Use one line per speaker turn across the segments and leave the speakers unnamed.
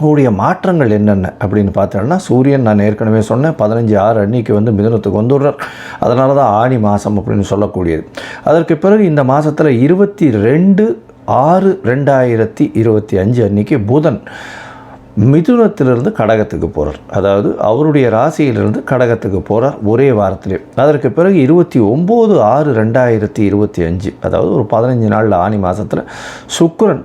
கூடிய மாற்றங்கள் என்னென்ன அப்படின்னு பார்த்தோம்னா சூரியன் நான் ஏற்கனவே சொன்னேன் பதினஞ்சு ஆறு அன்னைக்கு வந்து மிதனத்துக்கு வந்துடுறார். அதனால தான் ஆணி மாதம் அப்படின்னு சொல்லக்கூடியது. அதற்கு பிறகு இந்த மாதத்தில் இருபத்தி ரெண்டு ஆறு ரெண்டாயிரத்தி இருபத்தி அஞ்சு அன்னைக்கு புதன் மிதுனத்திலிருந்து கடகத்துக்கு போகிறார் அதாவது அவருடைய ராசியிலிருந்து கடகத்துக்கு போகிறார் ஒரே வாரத்திலே. அதற்கு பிறகு இருபத்தி ஒம்பது ஆறு ரெண்டாயிரத்தி இருபத்தி அஞ்சு அதாவது ஒரு பதினஞ்சு நாளில் ஆனி மாதத்தில் சுக்கரன்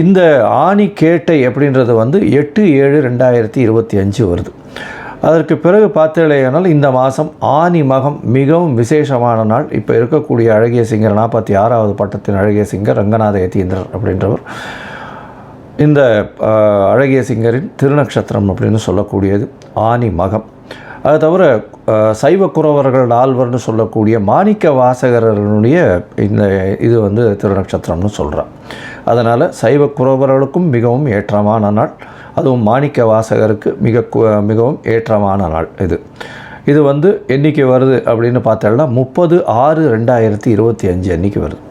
இந்த ஆணி கேட்டை அப்படின்றது வந்து எட்டு ஏழு ரெண்டாயிரத்தி இருபத்தி அஞ்சு வருது. அதற்கு பிறகு பார்த்தேனால் இந்த மாதம் ஆனி மகம் மிகவும் விசேஷமான நாள். இப்போ இருக்கக்கூடிய அழகிய சிங்கர் நாற்பத்தி ஆறாவது பட்டத்தின் அழகிய சிங்கர் ரங்கநாத யதீந்திரர் அப்படின்றவர். இந்த அழகிய சிங்கரின் திருநக்ஷத்திரம் அப்படின்னு சொல்லக்கூடியது ஆனி மகம். அது தவிர சைவ குறவர்கள் நால்வர்னு சொல்லக்கூடிய மாணிக்க வாசகரனுடைய இந்த இது வந்து திருநக்ஷத்திரம்னு சொல்கிறான் அதனால் சைவ குறவர்களுக்கும் மிகவும் ஏற்றமான நாள். அதுவும் மாணிக்க வாசகருக்கு மிக மிகவும் ஏற்றமான நாள் இது. இது வந்து என்றைக்கு வருது அப்படின்னு பார்த்தோம்னா முப்பது ஆறு ரெண்டாயிரத்தி இருபத்தி அஞ்சு அன்றைக்கி வருது.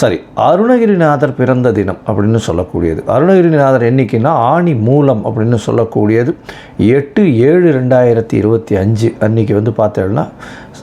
சரி அருணகிரிநாதர் பிறந்த தினம் அப்படின்னு சொல்லக்கூடியது. அருணகிரிநாதர் என்னைக்குன்னா ஆணி மூலம் அப்படின்னு சொல்லக்கூடியது. எட்டு ஏழு ரெண்டாயிரத்தி இருபத்தி அஞ்சு அன்னைக்கு வந்து பார்த்தோம்னா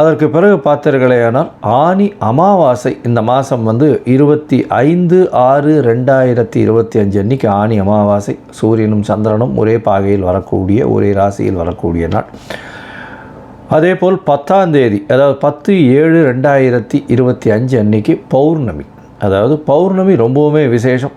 அதற்கு பிறகு பார்த்தீர்களேயானால் ஆனி அமாவாசை இந்த மாதம் வந்து இருபத்தி ஐந்து ஆறு ரெண்டாயிரத்தி இருபத்தி அஞ்சு அன்னைக்கு ஆனி அமாவாசை. சூரியனும் சந்திரனும் ஒரே பாகையில் வரக்கூடிய ஒரே ராசியில் வரக்கூடிய நாள். அதேபோல் பத்தாம் தேதி அதாவது பத்து ஏழு ரெண்டாயிரத்தி இருபத்தி அஞ்சு அன்னைக்கு பௌர்ணமி. அதாவது பௌர்ணமி ரொம்பவுமே விசேஷம்.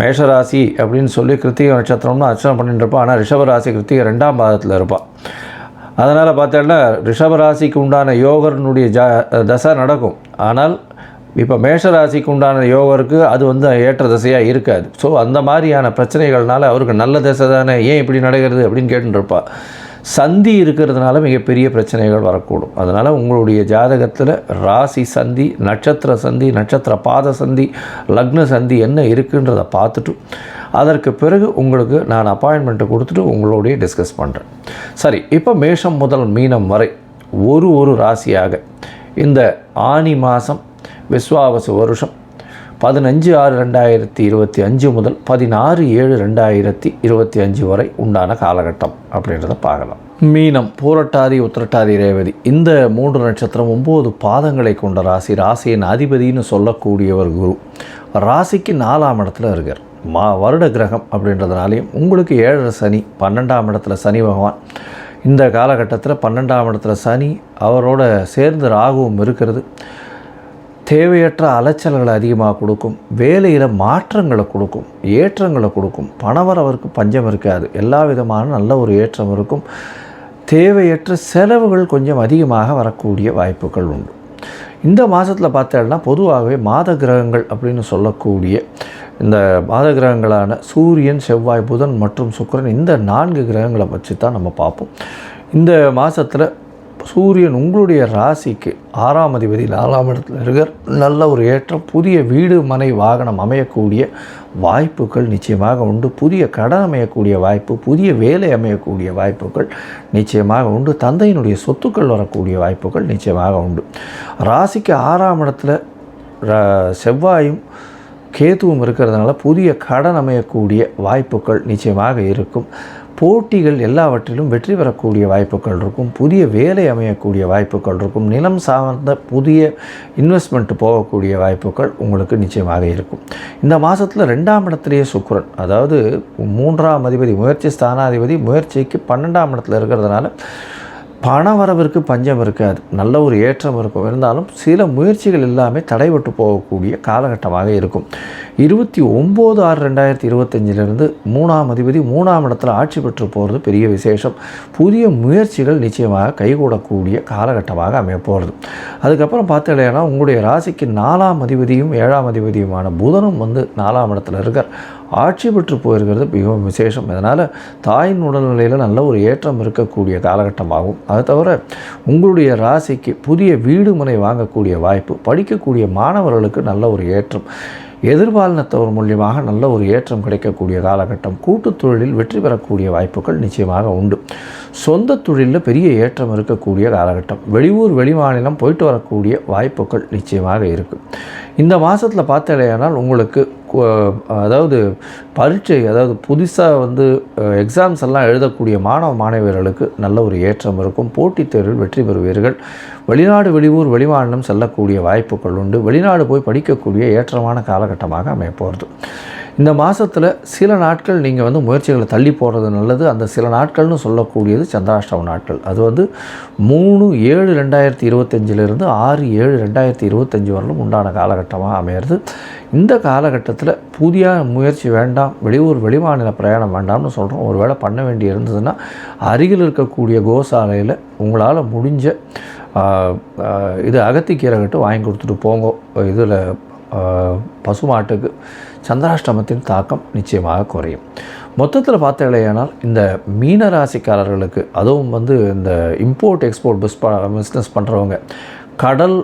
மேஷராசி அப்படின்னு சொல்லி கிருத்திகை நட்சத்திரம்னு அர்ச்சனை பண்ணிட்டு இருப்பாள் ஆனால் ரிஷபராசி கிருத்திகை ரெண்டாம் பாதத்தில் இருப்பாள் அதனால் பார்த்தோன்னா ரிஷபராசிக்கு உண்டான யோகர்னுடைய ஜா தசை நடக்கும். ஆனால் இப்போ மேஷராசிக்கு உண்டான யோகருக்கு அது வந்து ஏற்ற திசையாக இருக்காது. ஸோ அந்த மாதிரியான பிரச்சனைகள்னால அவருக்கு நல்ல திசை தானே ஏன் இப்படி நடக்கிறது அப்படின்னு கேட்டுட்டு சந்தி இருக்கிறதுனால மிகப்பெரிய பிரச்சனைகள் வரக்கூடும். அதனால் உங்களுடைய ஜாதகத்தில் ராசி சந்தி நட்சத்திர சந்தி நட்சத்திர பாத சந்தி லக்ன சந்தி என்ன இருக்குன்றதை பார்த்துட்டு அதற்கு பிறகு உங்களுக்கு நான் அப்பாயின்மெண்ட்டை கொடுத்துட்டு உங்களுடைய டிஸ்கஸ் பண்ணுறேன் சரி இப்போ மேஷம் முதல் மீனம் வரை ஒரு ஒரு ராசியாக இந்த ஆனி மாதம் விஸ்வாவசு வருஷம் பதினஞ்சு ஆறு ரெண்டாயிரத்தி இருபத்தி அஞ்சு முதல் பதினாறு ஏழு ரெண்டாயிரத்தி இருபத்தி அஞ்சு வரை உண்டான காலகட்டம் அப்படின்றத பார்க்கலாம். மீனம் பூரட்டாதி உத்திரட்டாதி ரேவதி. இந்த மூன்று நட்சத்திரம் ஒம்பது பாதங்களை கொண்ட ராசி. ராசியின் அதிபதின்னு சொல்லக்கூடியவர் குரு. ராசிக்கு நாலாம் இடத்துல இருக்கார். மா வருட கிரகம் அப்படின்றதுனாலையும் உங்களுக்கு ஏழரை சனி பன்னெண்டாம் இடத்துல சனி பகவான். இந்த காலகட்டத்தில் பன்னெண்டாம் இடத்துல சனி அவரோட சேர்ந்து ராகுவும் இருக்கிறது. தேவையற்ற அலைச்சல்களை அதிகமாக கொடுக்கும் வேலையில் மாற்றங்களை கொடுக்கும் ஏற்றங்களை கொடுக்கும். பணவரவருக்கு பஞ்சம் இருக்காது. எல்லா விதமான நல்ல ஒரு ஏற்றம் இருக்கும். தேவையற்ற செலவுகள் கொஞ்சம் அதிகமாக வரக்கூடிய வாய்ப்புகள் உண்டு. இந்த மாதத்தில் பார்த்தோம்னா பொதுவாகவே மாத கிரகங்கள் அப்படின்னு சொல்லக்கூடிய இந்த மாத கிரகங்களான சூரியன் செவ்வாய் புதன் மற்றும் சுக்கிரன் இந்த நான்கு கிரகங்களை வச்சு தான் நம்ம பார்ப்போம். இந்த மாதத்தில் சூரியன் உங்களுடைய ராசிக்கு ஆறாம் அதிபதி நாலாம் இடத்துல இருக்கிற நல்ல ஒரு ஏற்றம் புதிய வீடு மனை வாகனம் அமையக்கூடிய வாய்ப்புகள் நிச்சயமாக உண்டு. புதிய கடன் அமையக்கூடிய வாய்ப்பு புதிய வேலை அமையக்கூடிய வாய்ப்புகள் நிச்சயமாக உண்டு. தந்தையினுடைய சொத்துக்கள் வரக்கூடிய வாய்ப்புகள் நிச்சயமாக உண்டு. ராசிக்கு ஆறாம் இடத்துல செவ்வாயும் கேதுவும் இருக்கிறதுனால புதிய கடன் அமையக்கூடிய வாய்ப்புகள் நிச்சயமாக இருக்கும். போட்டிகள் எல்லாவற்றிலும் வெற்றி பெறக்கூடிய வாய்ப்புகள் இருக்கும் புதிய வேலை அமையக்கூடிய வாய்ப்புகள் இருக்கும் நிலம் சார்ந்த புதிய இன்வெஸ்ட்மெண்ட் போகக்கூடிய வாய்ப்புகள் உங்களுக்கு நிச்சயமாக இருக்கும். இந்த மாதத்தில் ரெண்டாம் இடத்துலேயே சுக்கரன் அதாவது மூன்றாம் அதிபதி முயற்சி ஸ்தானாதிபதி முயற்சிக்கு பன்னெண்டாம் இடத்துல இருக்கிறதுனால பண வரவிற்கு பஞ்சம் இருக்காது நல்ல ஒரு ஏற்றம் இருக்கும். இருந்தாலும் சில முயற்சிகள் எல்லாமே தடைபட்டு போகக்கூடிய காலகட்டமாக இருக்கும். இருபத்தி ஒம்பது ஆறு ரெண்டாயிரத்தி இருபத்தஞ்சிலிருந்து மூணாம் அதிபதி மூணாம் இடத்துல ஆட்சி பெற்று போகிறது பெரிய விசேஷம். புதிய முயற்சிகள் நிச்சயமாக கைகூடக்கூடிய காலகட்டமாக அமைய போகிறது. அதுக்கப்புறம் பார்த்தீங்கன்னா உங்களுடைய ராசிக்கு நாலாம் அதிபதியும் ஏழாம் அதிபதியுமான புதனும் வந்து நாலாம் இடத்துல இருக்கார். ஆட்சி பெற்று போயிருக்கிறது மிகவும் விசேஷம். இதனால் தாயின் உடல்நிலையில் நல்ல ஒரு ஏற்றம் இருக்கக்கூடிய காலகட்டமாகும். அது தவிர உங்களுடைய ராசிக்கு புதிய வீடு மனை வாங்கக்கூடிய வாய்ப்பு படிக்கக்கூடிய மாணவர்களுக்கு நல்ல ஒரு ஏற்றம். எதிர்பாலினத்தவர் மூலியமாக நல்ல ஒரு ஏற்றம் கிடைக்கக்கூடிய காலகட்டம். கூட்டுத் தொழிலில் வெற்றி பெறக்கூடிய வாய்ப்புகள் நிச்சயமாக உண்டு. சொந்த தொழிலில் பெரிய ஏற்றம் இருக்கக்கூடிய காலகட்டம். வெளியூர் வெளிமாநிலம் போயிட்டு வரக்கூடிய வாய்ப்புகள் நிச்சயமாக இருக்குது இந்த மாதத்தில் பார்த்தலையானால் உங்களுக்கு அதாவது பரீட்சை அதாவது புதுசாக வந்து எக்ஸாம்ஸ் எல்லாம் எழுதக்கூடிய மாணவ மாணவியர்களுக்கு நல்ல ஒரு ஏற்றம் இருக்கும். போட்டித் தேர்வில் வெற்றி பெறுவீர்கள். வெளிநாடு வெளியூர் வெளிமாநிலம் செல்லக்கூடிய வாய்ப்புகள் உண்டு. வெளிநாடு போய் படிக்கக்கூடிய ஏற்றமான காலகட்டமாக அமைய போகிறது இந்த மாதத்தில் சில நாட்கள் நீங்கள் வந்து முயற்சிகளை தள்ளி போடுறது நல்லது. அந்த சில நாட்கள்னு சொல்லக்கூடியது சந்திராஷ்டம நாட்கள். அது வந்து மூணு ஏழு ரெண்டாயிரத்தி இருபத்தஞ்சிலிருந்து ஆறு ஏழு ரெண்டாயிரத்தி இருபத்தஞ்சி வரலும் உண்டான காலகட்டமாக அமையிறது இந்த காலகட்டத்தில் புதிய முயற்சி வேண்டாம் வெளியூர் வெளிமாநில பிரயாணம் வேண்டாம்னு சொல்கிறோம் ஒரு வேளை பண்ண வேண்டி இருந்ததுன்னா அருகில் இருக்கக்கூடிய கோசாலையில் உங்களால் முடிஞ்ச இது அகத்திக்கீரை கட்டு வாங்கி கொடுத்துட்டு போங்க. இதில் பசுமாட்டுக்கு சந்திராஷ்டமத்தின் தாக்கம் நிச்சயமாக குறையும். மொத்தத்தில் பார்த்தீங்களேனால் இந்த மீன ராசிக்காரர்களுக்கு அதுவும் வந்து இந்த இம்போர்ட் எக்ஸ்போர்ட் பிஸ் பிஸ்னஸ் பண்ணுறவங்க கடல்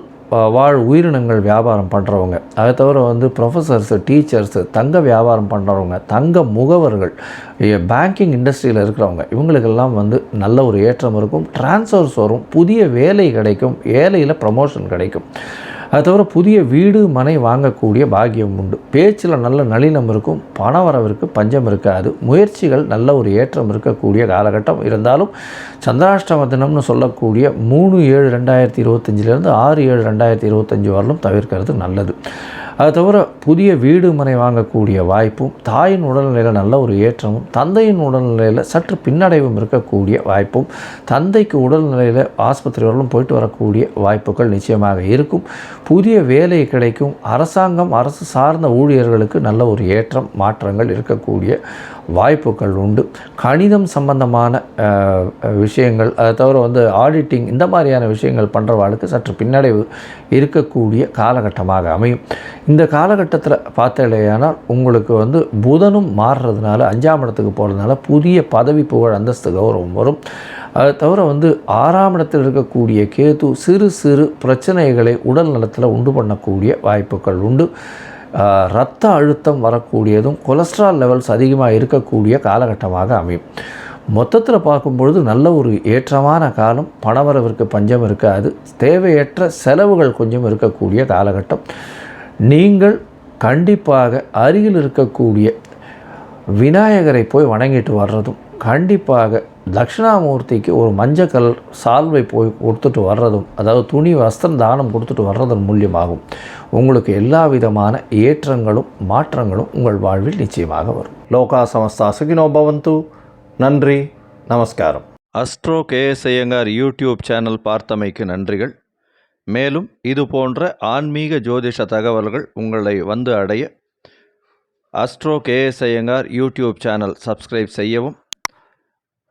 வாழ் உயிரினங்கள் வியாபாரம் பண்ணுறவங்க அதை தவிர வந்து ப்ரொஃபஸர்ஸு டீச்சர்ஸு தங்க வியாபாரம் பண்ணுறவங்க தங்க முகவர்கள் பேங்கிங் இண்டஸ்ட்ரியில் இருக்கிறவங்க இவங்களுக்கெல்லாம் வந்து நல்ல ஒரு ஏற்றம் இருக்கும். டிரான்ஸ்ஃபர்ஸ் வரும். புதிய வேலை கிடைக்கும். வேலையில் ப்ரமோஷன் கிடைக்கும். அது தவிர புதிய வீடு மனை வாங்கக்கூடிய பாக்கியம் உண்டு. பேச்சில் நல்ல நளினம் இருக்கும் பணவரவிற்கு பஞ்சம் இருக்காது. முயற்சிகள் நல்ல ஒரு ஏற்றம் இருக்கக்கூடிய காலகட்டம். இருந்தாலும் சந்திராஷ்டம தினம்னு சொல்லக்கூடிய மூணு ஏழு ரெண்டாயிரத்தி இருபத்தஞ்சிலேருந்து ஆறு ஏழு ரெண்டாயிரத்தி இருபத்தஞ்சி வரலும் தவிர்க்கிறது நல்லது. அது தவிர புதிய வீடு மனை வாங்கக்கூடிய வாய்ப்பும் தாயின் உடல்நிலையில் நல்ல ஒரு ஏற்றமும் தந்தையின் உடல்நிலையில் சற்று பின்னடைவும் இருக்கக்கூடிய வாய்ப்பும் தந்தைக்கு உடல்நிலையில் ஆஸ்பத்திரி வரலும் போயிட்டு வரக்கூடிய வாய்ப்புகள் நிச்சயமாக இருக்கும். புதிய வேலை கிடைக்கும். அரசாங்கம் அரசு சார்ந்த ஊழியர்களுக்கு நல்ல ஒரு ஏற்றம் மாற்றங்கள் இருக்கக்கூடிய வாய்ப்புகள் உண்டு. கணிதம் சம்பந்தமான விஷயங்கள் அதை தவிர வந்து ஆடிட்டிங் இந்த மாதிரியான விஷயங்கள் பண்ணுறவாளுக்கு சற்று பின்னடைவு இருக்கக்கூடிய காலகட்டமாக அமையும். இந்த காலகட்டத்தில் பார்த்தலையானால் உங்களுக்கு வந்து புதனும் மாறுறதுனால அஞ்சாம் இடத்துக்கு போகிறதுனால புதிய பதவி புகழ் அந்தஸ்து கௌரவம் வரும். அதை தவிர வந்து ஆறாம் இடத்தில் இருக்கக்கூடிய கேது சிறு சிறு பிரச்சனைகளை உடல் நலத்தில் உண்டு பண்ணக்கூடிய வாய்ப்புகள் உண்டு. இரத்த அழுத்தம் வரக்கூடியதும் கொலஸ்ட்ரால் லெவல்ஸ் அதிகமாக இருக்கக்கூடிய காலகட்டமாக அமையும். மொத்தத்தில் பார்க்கும்பொழுது நல்ல ஒரு ஏற்றமான காலம் பணவரவிற்கு பஞ்சம் இருக்காது. தேவையற்ற செலவுகள் கொஞ்சம் இருக்கக்கூடிய காலகட்டம். நீங்கள் கண்டிப்பாக அருகில் இருக்கக்கூடிய விநாயகரை போய் வணங்கிட்டு வர்றதும் கண்டிப்பாக தட்சிணாமூர்த்திக்கு ஒரு மஞ்சள் கலர் சால்வை போய் கொடுத்துட்டு வர்றதும் அதாவது துணி வஸ்திரம் தானம் கொடுத்துட்டு வர்றதன் மூலியமாகும். உங்களுக்கு எல்லா விதமான ஏற்றங்களும் மாற்றங்களும் உங்கள் வாழ்வில் நிச்சயமாக வரும். லோகா சமஸ்தா சுகினோ பவந்து. நன்றி நமஸ்காரம். Astro KS Iyengar YouTube channel பார்த்தமைக்கு நன்றிகள். மேலும் இது போன்ற ஆன்மீக ஜோதிஷ தகவல்கள் உங்களை வந்து அடைய astro KS Iyengar YouTube channel subscribe செய்யவும்